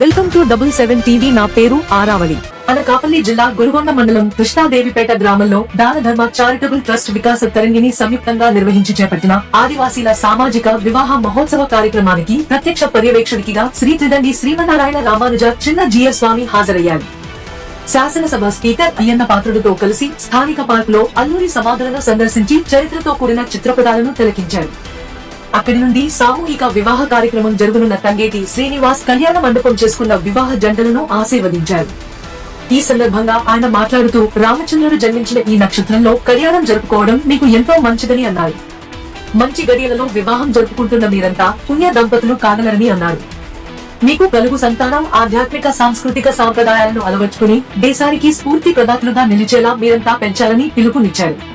Welcome to double seven TV. నా పేరు ఆరావళి. అనకాపల్లి జిల్లా గురుగొండ మండలం కృష్ణాదేవిపేట గ్రామంలో దాన ధర్మ చారిటబుల్ ట్రస్ట్ వికాస తరంగిని సంయుక్తంగా నిర్వహించి చేపట్టిన ఆదివాసీల సామాజిక వివాహ మహోత్సవ కార్యక్రమానికి ప్రత్యక్ష పర్యవేక్షణకిగా శ్రీ త్రిదండి శ్రీమన్నారాయణ రామానుజ చిన్న జియ స్వామి హాజరయ్యారు. శాసనసభ స్పీకర్ అయ్యన్న పాత్రుడితో కలిసి స్థానిక పార్క్లో అల్లూరి సమాధులను సందర్శించి చరిత్రతో కూడిన చిత్రపటాలను తిలకించారు. అక్కడి నుండి సామూహిక వివాహ కార్యక్రమం జరుగునున్న తంగేటి శ్రీనివాస్ కళ్యాణ మండపం చేసుకున్న వివాహ జంటలను ఆశీర్వదించారు. ఈ సందర్భంగా ఆయన మాట్లాడుతూ రామచంద్రుడు జన్మించిన ఈ నక్షత్రంలో కళ్యాణం జరుపుకోవడం మీకు ఎంతో మంచిదని అన్నారు. మంచి గడియలలో వివాహం జరుపుకుంటున్న మీరంతా పుణ్య దంపతులు కాగలరని అన్నారు. మీకు కలుగు సంతానం ఆధ్యాత్మిక సాంస్కృతిక సాంప్రదాయాలను అలవర్చుకుని దేశానికి స్ఫూర్తి ప్రదాతలుగా నిలిచేలా మీరంతా పెంచాలని పిలుపునిచ్చారు.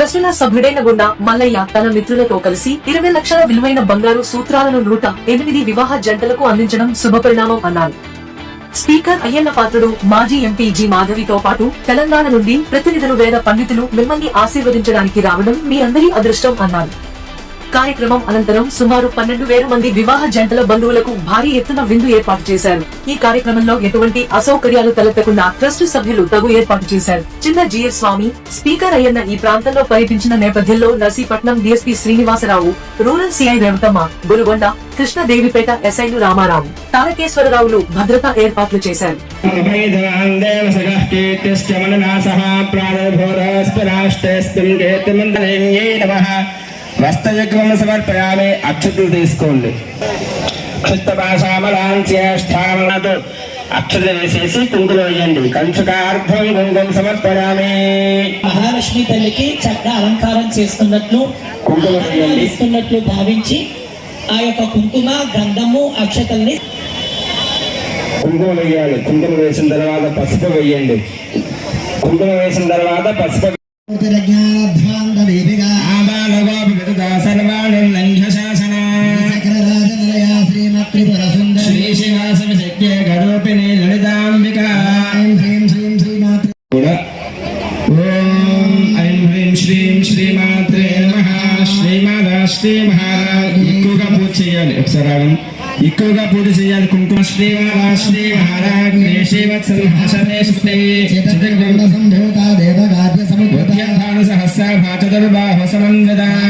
ట్రస్టుల సభ్యుడైన గుండా మల్లయ్య తన మిత్రులతో కలిసి ఇరవై లక్షల విలువైన బంగారు సూత్రాలను నూట ఎనిమిది వివాహ జంటలకు అందించడం శుభపరిణామం అన్నారు. స్పీకర్ అయ్యన్న పాత్రుడు మాజీ ఎంపీ జి మాధవితో పాటు తెలంగాణ నుండి ప్రతినిధులు వేద పండితులు మిమ్మల్ని ఆశీర్వదించడానికి రావడం మీ అందరి అదృష్టం అన్నారు. కార్యక్రమం అనంతరం సుమారు పన్నెండు వేల మంది వివాహ జంటల బంధువులకు భారీ ఎత్తున విందు ఏర్పాటు చేశారు. ఈ కార్యక్రమంలో ఎటువంటి అసౌకర్యాలు తలెత్తకుండా ట్రస్ట్ సభ్యులు తగు ఏర్పాటు చేశారు. చిన్న జిఎస్ స్వామి స్పీకర్ అయ్యన్న ఈ ప్రాంతంలో పర్యటించిన నేపథ్యంలో Narsipatnam DSP Srinivasa Rao rural CI Revatamma Gurugonda Krishnadevipeta ఎస్ఐలు రామారావు తారకేశ్వరరావులు భద్రతా ఏర్పాట్లు చేశారు. హస్తయుగ్మం సమర్పయామి అక్షుతులు తీసుకోండి. క్షిప్త భాషామలాంచేష్టామలదు అక్షులు వేసేసి కుంకులు వేయండి. కంచుకార్థం కుంకుం సమర్పయామి. మహాలక్ష్మి తల్లికి చక్క అలంకారం చేస్తున్నట్లు కుంకుమ వేయండి. భావించి ఆ యొక్క కుంకుమ గంధము అక్షతల్ని కుంకుమ వేయాలి. కుంకుమ వేసిన తర్వాత పసుపు వేయండి. కుంకుమ వేసిన తర్వాత పసుపు జ్ఞానధ్వాంతదీపిక ఆబాలగోపికృత సర్వాణుర్లంఘ్య శాసన సకలరాజనిలయా శ్రీమత్రిపురసుందరీ శ్రీ శివాసన శక్య గరూపిణి లలితాంబిక ఐం హ్రీం శ్రీం శ్రీమాత్రి కూడా ఓం ఐం హ్రీం శ్రీం శ్రీమాత్రే నమః శ్రీమాత శ్రీ మహారాజ్ ఎక్కువగా పూజ చేయాలి ఒకసారి ఆగండి. ఎక్కువగా పూజ చేయాలి కుంకుమ శ్రీమాత శ్రీ మహారాజ్ సంభూత దేవగాద్య స్వరూపపాఠాధ్యాగ్రోధాగారా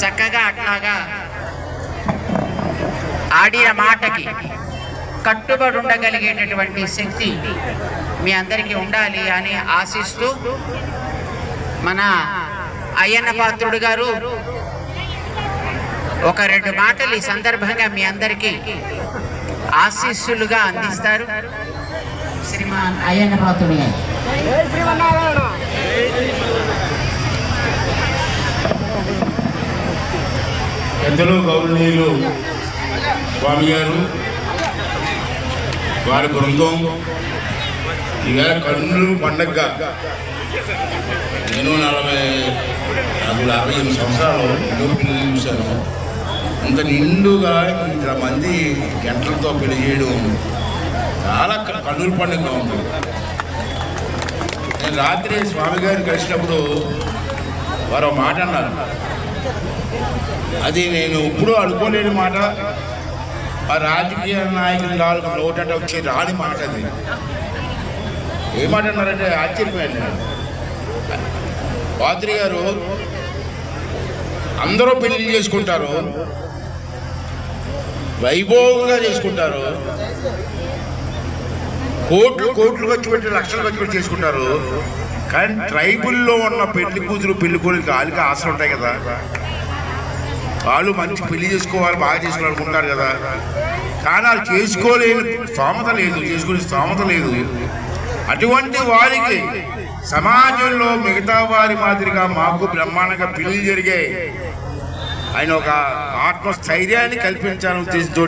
చక్కగా అట్లాగా ఆడిన మాటకి కట్టుబడి ఉండగలిగేటటువంటి శక్తి మీ అందరికీ ఉండాలి అని ఆశిస్తూ మన అయ్యన్న పాత్రుడు గారు ఒక రెండు మాటలు ఈ సందర్భంగా మీ అందరికీ ఆశీస్సులుగా అందిస్తారు. శ్రీమాన్ అయ్యన్న పాత్రుడు గారు. పెద్దలు గౌరవనీయులు స్వామి గారు వారి బృందం. ఈవేళ కన్నులు పండగ నేను నలభై నాకు అరవై ఎనిమిది సంవత్సరాలు ఎన్నో పిల్లలు చూశాను. ఇంత నిండుగా ఇంతమంది గంటలతో పెళ్ళి చేయడం చాలా కన్నుల పండుగగా ఉంది. నేను రాత్రి స్వామి గారిని కలిసినప్పుడు వారు మాట అన్నారు. అది నేను ఇప్పుడు అనుకోలేని మాట. ఆ రాజకీయ నాయకులు నాలుగు నోటట వచ్చి రాని మాట అది. ఏ మాట అన్నారంటే ఆశ్చర్యపోయాను నేను. పాత్రి గారు అందరూ పెళ్ళి చేసుకుంటారు. వైభవంగా చేసుకుంటారు. కోట్లు కోట్లు ఖర్చు పెట్టి లక్షలు ఖర్చు పెట్టి చేసుకుంటారు. కానీ ట్రైబుల్లో ఉన్న పెళ్ళి కూతురు పెళ్ళి కొడుకు వాళ్ళకి ఆశలు ఉంటాయి కదా. వాళ్ళు మంచి పెళ్ళి చేసుకోవాలి బాగా చేసుకోవాలనుకుంటారు కదా. కానీ వాళ్ళు చేసుకోలేని స్తోమత లేదు చేసుకునే స్తోమత లేదు. అటువంటి వారికి సమాజంలో మిగతా వారి మాదిరిగా మాకు బ్రహ్మాండంగా పెళ్ళి జరిగాయి ఆయన ఒక ఆత్మస్థైర్యాన్ని కల్పించాలని ఉద్దేశంతో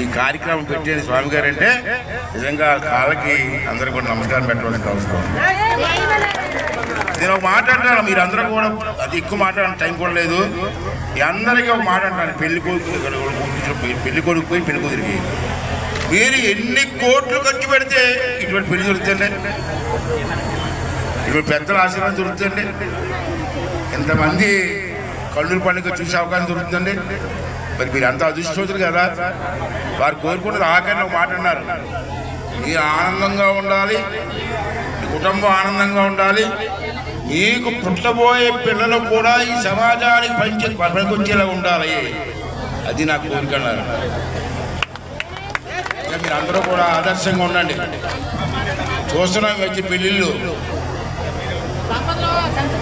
ఈ కార్యక్రమం పెట్టిన స్వామి గారు అంటే నిజంగా కాళ్ళకి అందరికీ కూడా నమస్కారం పెట్టవలసిన అవసరం. నేను ఒక మాట అంటాను మీరు అందరూ కూడా అది ఎక్కువ మాట్లాడడం టైం కూడా లేదు. అందరికీ ఒక మాట అంటాను పెళ్ళి కొడుకు పెళ్ళి కొడుకు పోయి పెళ్ళి కూతురికి మీరు ఎన్ని కోట్లు ఖర్చు పెడితే ఇటువంటి పెళ్ళి దొరుకుతుంది ఇటువంటి పెద్దల ఆశీర్వాదం దొరుకుతుంది ఎంతమంది కళ్ళూరు పండుగ చూసే అవకాశం దొరుకుతుంది మరి మీరు అంత అదృష్టవంతులు కదా. వారు కోరుకున్నది ఆఖరిని ఒక మాట అన్నారు. మీరు ఆనందంగా ఉండాలి కుటుంబం ఆనందంగా ఉండాలి నీకు పుట్టబోయే పిల్లలు కూడా ఈ సమాజానికి పంచి పనికొచ్చేలా ఉండాలి. అది నా కోరిక అన్నారు. మీరు అందరూ కూడా ఆదర్శంగా ఉండండి. చూస్తున్నాం వచ్చి పెళ్ళిళ్ళు.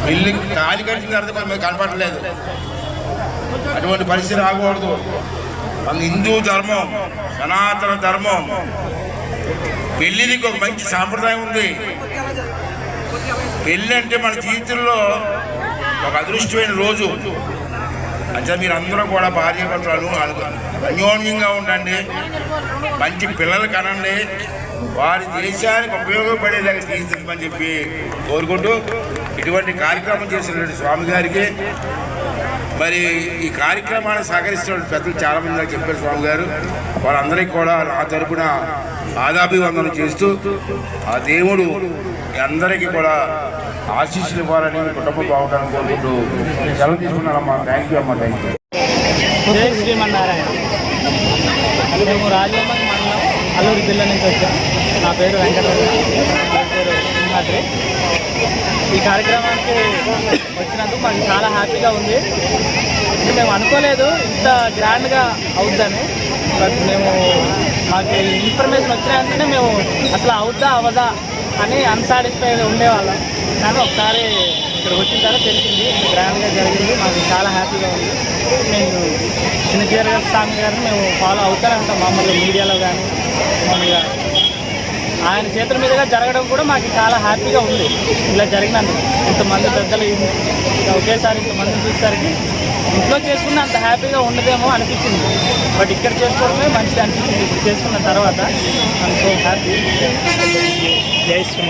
పెళ్ళి కాలి కట్టిన తర్వాత కొంతమంది కనపడలేదు. అటువంటి పరిస్థితి రాకూడదు. మన హిందూ ధర్మం సనాతన ధర్మం పెళ్ళికి ఒక మంచి సాంప్రదాయం ఉంది. పెళ్ళి అంటే మన జీవితంలో ఒక అదృష్టమైన రోజు. అంటే మీరు అందరూ కూడా భార్య భర్తలు అను- అన్యోన్యంగా ఉండండి. మంచి పిల్లలు కనండి. వారి దేశానికి ఉపయోగపడేలాగా తీర్చిమని చెప్పి కోరుకుంటూ ఇటువంటి కార్యక్రమం చేసినటువంటి స్వామి గారికి మరి ఈ కార్యక్రమాన్ని సహకరిస్తున్న పెద్దలు చాలామంది చెప్పారు స్వామి గారు. వారందరికీ కూడా నా తరపున ఆదాభివందనం చేస్తూ ఆ దేవుడు అందరికీ కూడా ఆశీస్సులు ఇవ్వాలని కుటుంబ బాగుంటాను కోరుకుంటూ సెలవు తీసుకున్నానమ్మా థ్యాంక్ యూ అమ్మా థ్యాంక్ యూ శ్రీమన్నారాయణ. మేము రాజమండ్రి మండలం అల్లూరు జిల్లా నుంచి వచ్చాం. నా పేరు వెంకటరమణ. నా ఈ కార్యక్రమానికి వచ్చినందుకు మాకు చాలా హ్యాపీగా ఉంది. అంటే మేము అనుకోలేదు ఇంత గ్రాండ్గా అవుద్దని. బట్ మేము మాకు ఇన్ఫర్మేషన్ వచ్చిన మేము అసలు అవుద్దా అవదా అని అన్సాటిస్ఫైడ్ ఉండేవాళ్ళం. కానీ ఒకసారి ఇక్కడ వచ్చిన తర్వాత తెలిసింది గ్రాండ్గా జరిగింది మాకు చాలా హ్యాపీగా ఉంది. మేము చిన్నచీర స్వామి గారిని మేము ఫాలో అవుతారంట మామూలుగా మీడియాలో కానీ మామూలుగా ఆయన చేతుల మీదుగా జరగడం కూడా మాకు చాలా హ్యాపీగా ఉంది. ఇలా జరిగినందుకు. ఇంతమంది పెద్దలు ఇలా ఒకేసారి ఇంతమంది చూసేసరికి ఇంట్లో చేసుకున్న అంత హ్యాపీగా ఉండదేమో అనిపించింది. బట్ ఇక్కడ చేసుకోవడమే మంచిది అనిపించింది. ఇప్పుడు చేసుకున్న తర్వాత ఐమ్ సో హ్యాపీ జై శ్రీ